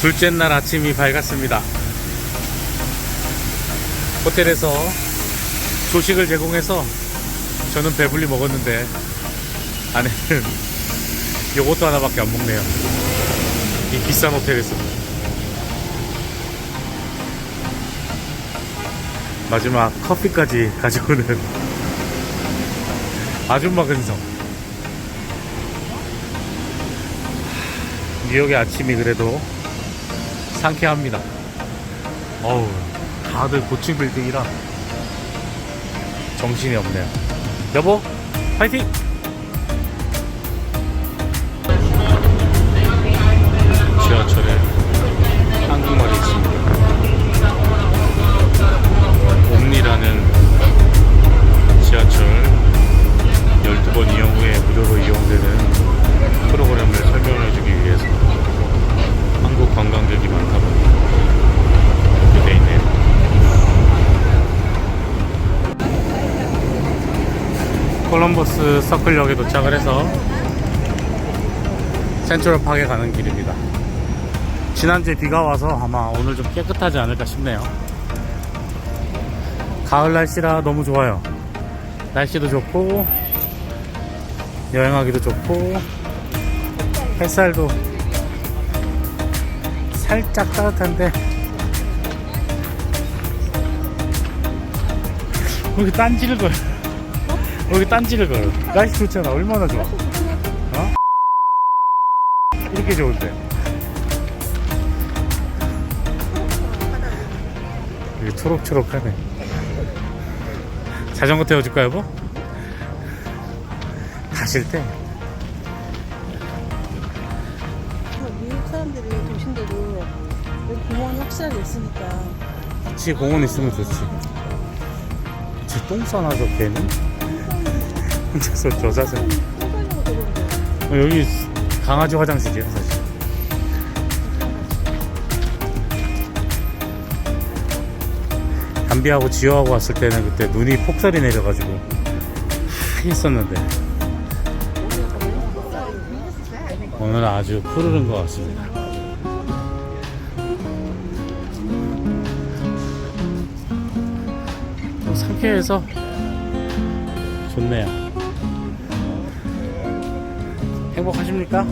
둘째 날 아침이 밝았습니다. 호텔에서 조식을 제공해서 저는 배불리 먹었는데 아내는 요것도 하나밖에 안 먹네요. 이 비싼 호텔에서. 마지막 커피까지 가져오는 아줌마 근성. 뉴욕의 아침이 그래도 상쾌합니다. 어우, 다들 고층 빌딩이라 정신이 없네요. 여보, 파이팅! 지하철에 한국말이 있습니다. 옴니라는 지하철 12번 이용 후에 무료로 이용되는 관광객이 많다 보니 이렇게 돼 있네요. 콜럼버스 서클역에 도착을 해서 센트럴 파크에 가는 길입니다. 지난주에 비가 와서 아마 오늘 좀 깨끗하지 않을까 싶네요. 가을 날씨라 너무 좋아요. 날씨도 좋고, 여행하기도 좋고, 햇살도 살짝 따뜻한데, 여기 딴지를 걸. 여기 딴지를 걸. 날씨 좋잖아. 얼마나 좋아. 어? 이렇게 좋은데. 여기 초록초록하네. 자전거 태워줄까 여보? 가실 때 도심대로 여기 공원이 확실하게 있으니까. 같이 공원 있으면 좋지. 쟤 똥 싸나 저 개는? 혼자서 저 자세 어, 여기 강아지 화장실이야 사실. 담비하고 지효하고 왔을 때는 그때 눈이 폭설이 내려가지고 하 했었는데. 오늘 아주 푸르른 것 같습니다 또 상쾌해서 좋네요 행복하십니까?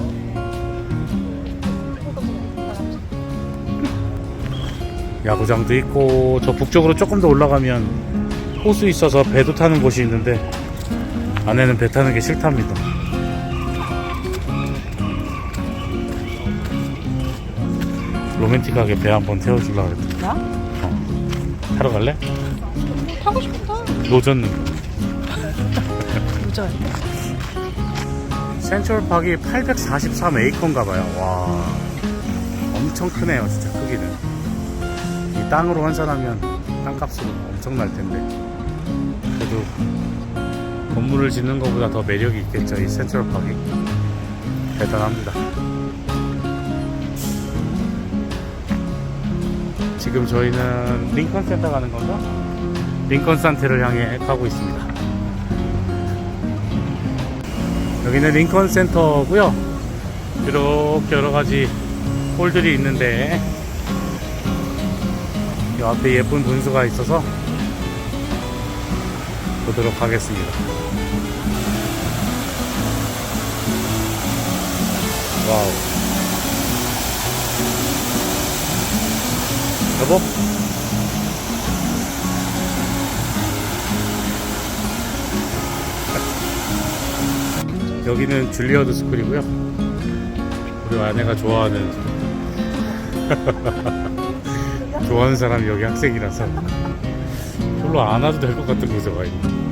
야구장도 있고 저 북쪽으로 조금 더 올라가면 호수 있어서 배도 타는 곳이 있는데 아내는 배 타는 게 싫답니다. 로맨틱하게 배 한번 태워주려고 그랬더니 나? 타러 갈래? 타고 싶다 노젓는 도전 센트럴 파크이 843에이커인가 봐요. 와. 엄청 크네요, 진짜 크기는. 이 땅으로 환산하면 땅값은 엄청 날 텐데. 그래도 건물을 짓는 것보다 더 매력이 있겠죠, 이 센트럴 파크이. 대단합니다. 지금 저희는 링컨 센터 가는 건가? 링컨 산테를 향해 가고 있습니다. 여기는 링컨 센터고요. 이렇게 여러 가지 홀들이 있는데 이 앞에 예쁜 분수가 있어서 보도록 하겠습니다. 와우. 여보? 여기는 줄리어드 스쿨이고요. 우리 아내가 좋아하는 좋아하는 사람이 여기 학생이라서 별로 안 와도 될 것 같은 곳에 와 있네.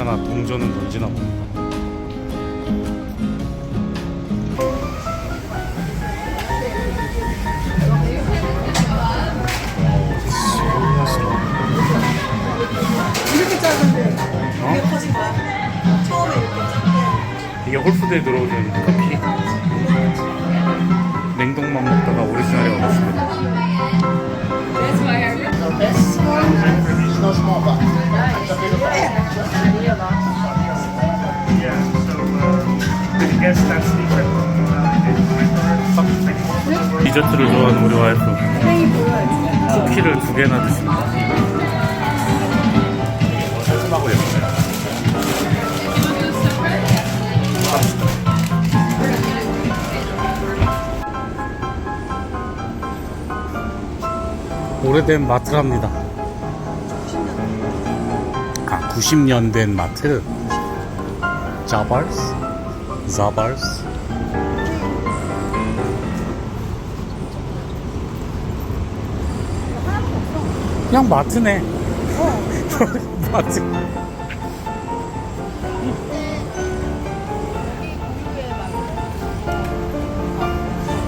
가나 동전은 던지나 봅니다. 어? 이게 홀프대 들어오는 커피 디저트를 좋아하는 우리 와이프 쿠키를 두 개나 드십니다 오래된 마트랍니다. 아, 90년 된 마트. 자발스? 자발스? 그냥 마트네. 마트.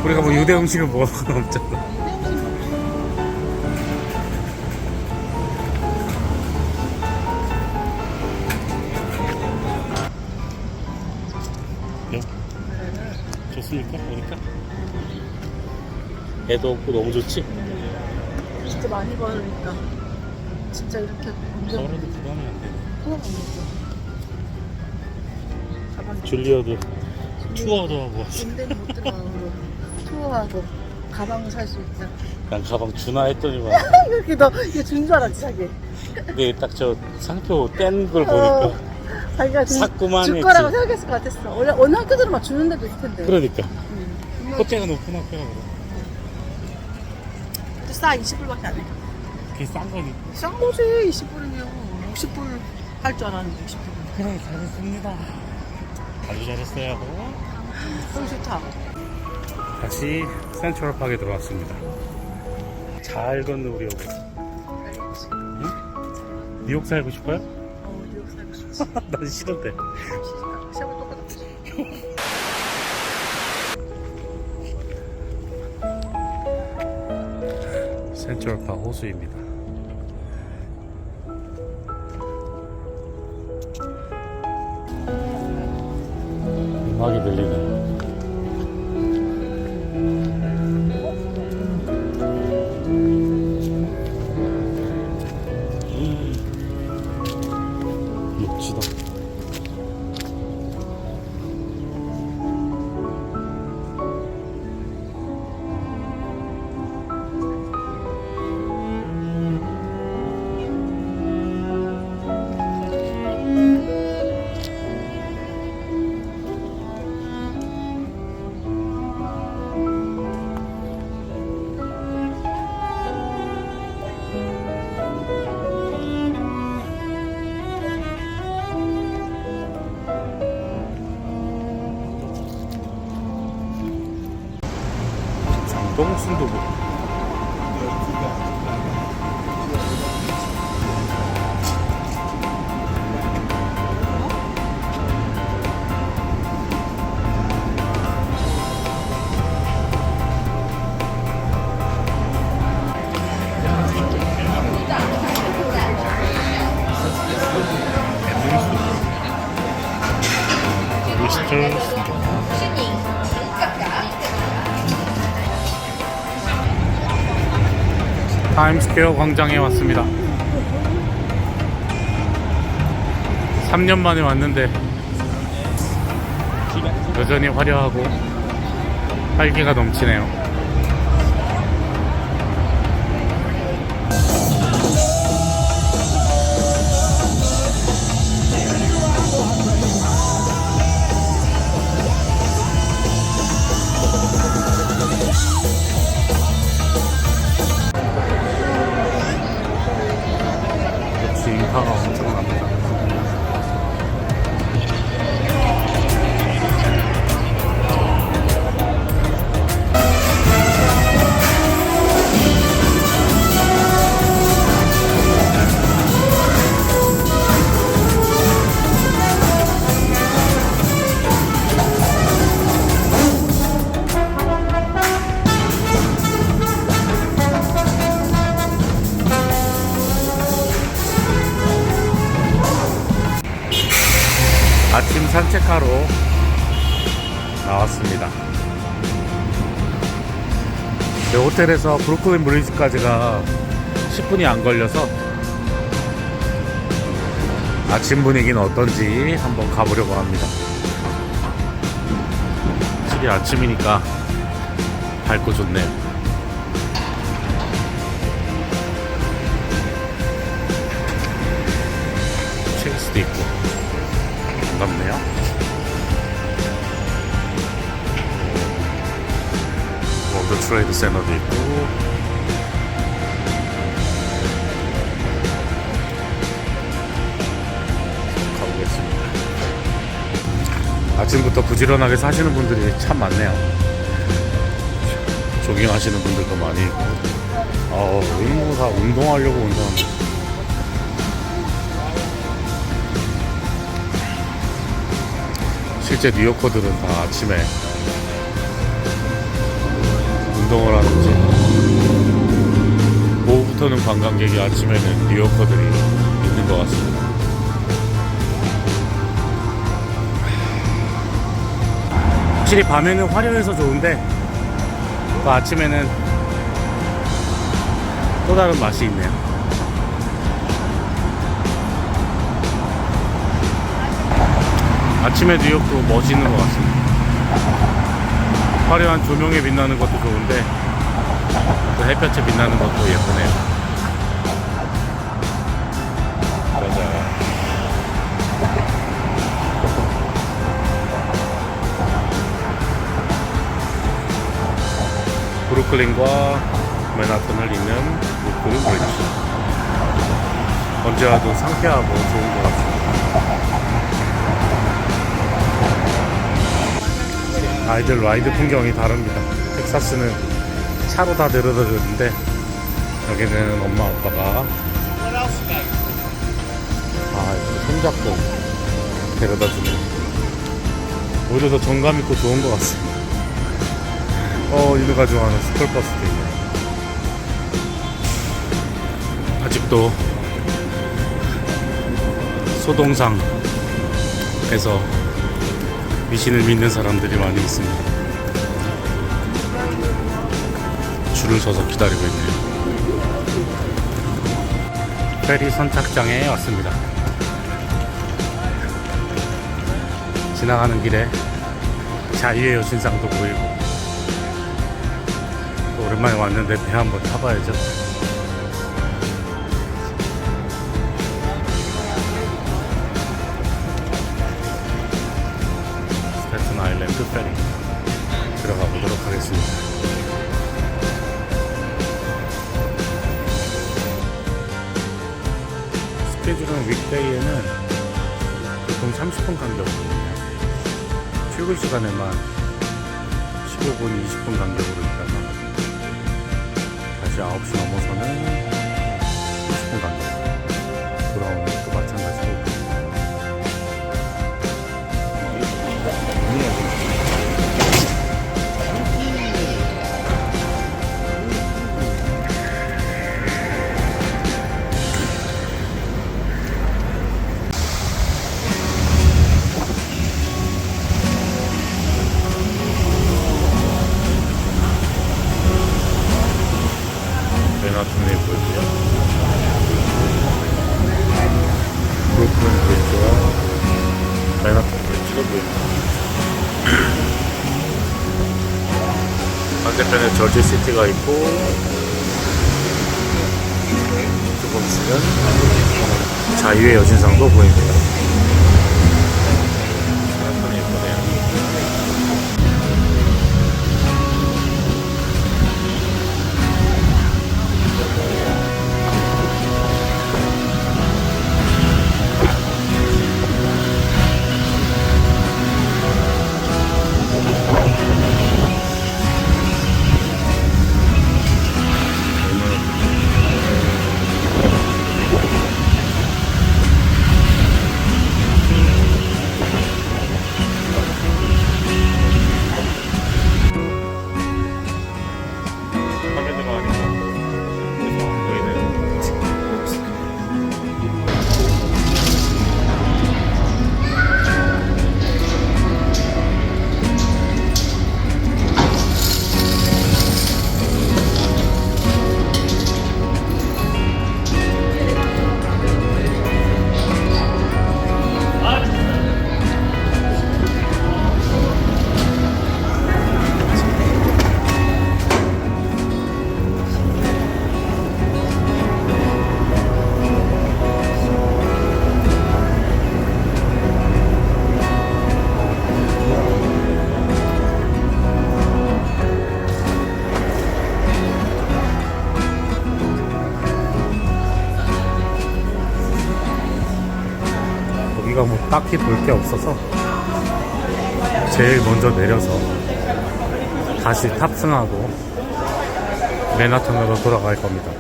우리가 뭐 유대 음식을 먹을 건 없잖아. 애도 없고 너무 좋지? 진짜 많이 벌으니까 진짜 이렇게 완전 저라도 부담이 안 먹어. 가방 줄리어도 투어도 하고 군대는 못 들어가고 투어하고 가방 살 수 있다. 난 가방 주나 했더니만 이렇게 너 이게 준줄 알았지 자기. 근데 딱 저 상표 뗀 걸 보니까 어, 자기가 준, 샀구만 줄 했지. 거라고 생각했을 것 같았어. 원래 어느 학교들은 막 주는 데도 있을 텐데. 그러니까 음. 호재가 높은 학교라 그래 싸 20불밖에 안 해. 그게 싼 거니 싼 거지 20불이면 50불 할 줄 알았는데 20불. 그래 잘했습니다 아주 잘했어요 너무 좋다. 다시 센트럴 파크에 들어왔습니다 잘 걷는 우리 여보 뉴욕 살고 싶어요? 어 뉴욕 살고 싶지. 난 싫은데 센트럴파 호수입니다. 음악이 들리네. 장동 순두부. 타임스퀘어 광장에 왔습니다. 3년 만에 왔는데 여전히 화려하고 활기가 넘치네요. 아침 산책하러 나왔습니다. 네, 호텔에서 브루클린 브리지까지가 10분이 안 걸려서 아침 분위기는 어떤지 한번 가보려고 합니다. 확실히 아침이니까 밝고 좋네요. 체이스도 있고 반갑네요. 월드 트레이드 센터도 있고. 아침부터 부지런하게 사시는 분들이 참 많네요. 조깅하시는 분들도 많이 있고, 어, 운동사 운동하려고 온 사람. 실제 뉴요커들은 다 아침에 운동을 하는지 오후부터는 관광객이 아침에는 뉴요커들이 있는 것 같습니다. 확실히 밤에는 화려해서 좋은데 또 아침에는 또 다른 맛이 있네요. 아침에 뉴욕도 멋있는 것 같습니다. 화려한 조명에 빛나는 것도 좋은데 또 햇볕에 빛나는 것도 예쁘네요. 맞아요. 브루클린과 맨하튼을 잇는 브루클린 브리지. 언제 와도 상쾌하고 좋은 것 같습니다. 아이들 라이드 풍경이 다릅니다. 텍사스는 차로 다 데려다 주는데 여기는 엄마 아빠가 아 손잡고 데려다 주네. 오히려 더 정감 있고 좋은 것 같습니다. 어 이누가 좋아하는 스쿨버스도 있네. 아직도 소동상에서 미신을 믿는 사람들이 많이 있습니다. 줄을 서서 기다리고 있네요. 페리 선착장에 왔습니다. 지나가는 길에 자유의 여신상도 보이고 또 오랜만에 왔는데 배 한번 타봐야죠. 아일랜드 페리 들어가 보도록 하겠습니다. 스케줄은 윅데이에는 보통 30분 간격이거든요. 출근 시간에만 15분, 20분 간격으로 있다가 다시 9시 넘어서는 30분 간격 맨하튼에 보이고요. 브루클린 브리지와 맨하튼 브리지가 보입니다. 반대편에 저지 시티가 있고 조금 있으면 자유의 여신상도 보입니다. 딱히 볼 게 없어서 제일 먼저 내려서 다시 탑승하고 맨하탄으로 돌아갈 겁니다.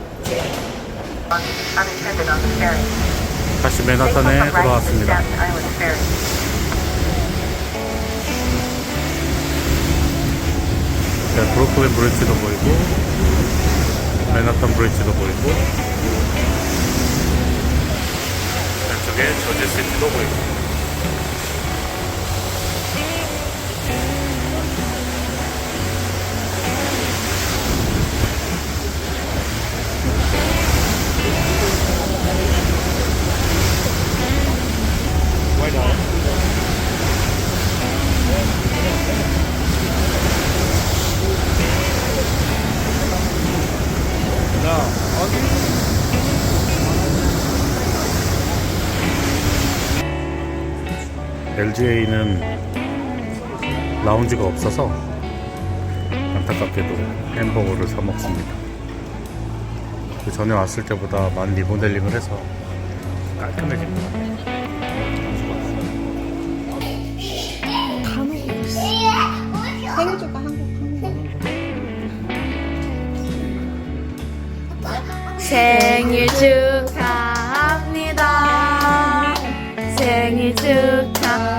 다시 맨하탄에 돌아왔습니다. 네, 브루클린 브릿지도 보이고 맨하탄 브릿지도 보이고 왼쪽에 저지시티도 보이고 LGA는 라운지가 없어서 안타깝게도 햄버거를 사 먹습니다. 그 전에 왔을 때보다 많이 리모델링을 해서 깔끔해진 것 같아요. 생일 축하합니다. 생일 축하